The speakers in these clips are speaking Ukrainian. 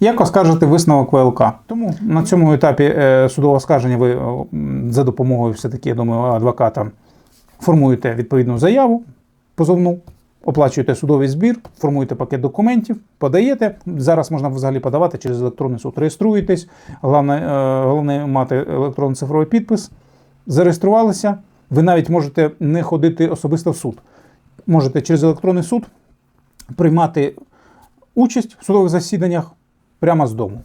Як оскаржити висновок ВЛК? Тому на цьому етапі е, судового оскарження ви за допомогою все-таки, я думаю, адвоката формуєте відповідну заяву позовну, оплачуєте судовий збір, формуєте пакет документів, подаєте. Зараз можна взагалі подавати через електронний суд. Реєструєтесь, головне, е, головне мати електронний цифровий підпис. Зареєструвалися. Ви навіть можете не ходити особисто в суд. Можете через електронний суд приймати участь в судових засіданнях прямо з дому.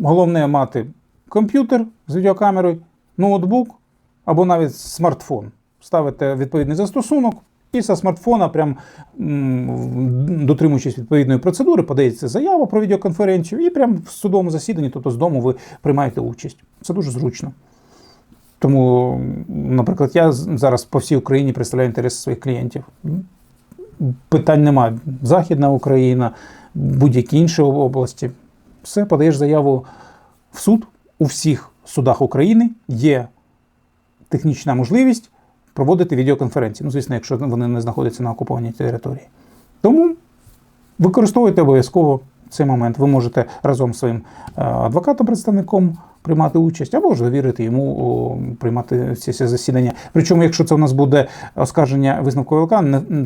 Головне мати комп'ютер з відеокамерою, ноутбук або навіть смартфон. Ставите відповідний застосунок і зі смартфона, прям дотримуючись відповідної процедури, подається заява про відеоконференцію, і прямо в судовому засіданні, тобто з дому, ви приймаєте участь. Це дуже зручно. Тому, наприклад, я зараз по всій Україні представляю інтереси своїх клієнтів. Питань немає. Західна Україна, будь-які інші області. Все, подаєш заяву в суд. У всіх судах України є технічна можливість проводити відеоконференції. Ну, звісно, якщо вони не знаходяться на окупованій території. Тому використовуйте обов'язково цей момент. Ви можете разом з своїм е, адвокатом-представником приймати участь, або ж довірити йому приймати ці засідання. Причому, якщо це у нас буде оскарження висновку ВЛК,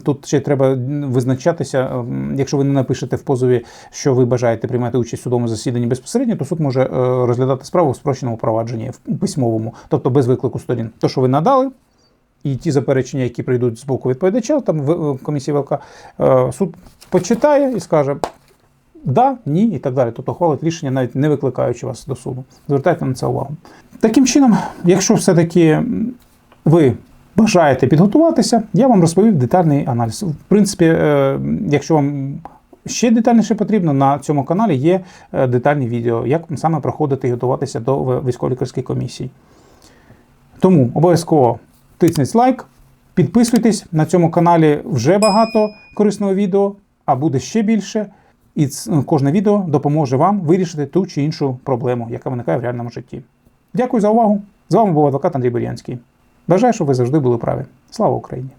тут ще треба визначатися. ем, Якщо ви не напишете в позові, що ви бажаєте приймати участь в судовому засіданні безпосередньо, то суд може е, розглядати справу в спрощеному провадженні в письмовому, тобто без виклику сторін. То, що ви надали, і ті заперечення, які прийдуть з боку відповідача, там в комісії ВЛК, е, суд почитає і скаже да, ні і так далі. Тобто ухвалить рішення, навіть не викликаючи вас до суду. Звертайте на це увагу. Таким чином, якщо все-таки ви бажаєте підготуватися, я вам розповів детальний аналіз. В принципі, е, якщо вам ще детальніше потрібно, на цьому каналі є е, детальні відео, як саме проходити і готуватися до військово-лікарської комісії. Тому обов'язково тисніть лайк, підписуйтесь. На цьому каналі вже багато корисного відео, а буде ще більше. І кожне відео допоможе вам вирішити ту чи іншу проблему, яка виникає в реальному житті. Дякую за увагу. З вами був адвокат Андрій Бурянський. Бажаю, щоб ви завжди були праві. Слава Україні!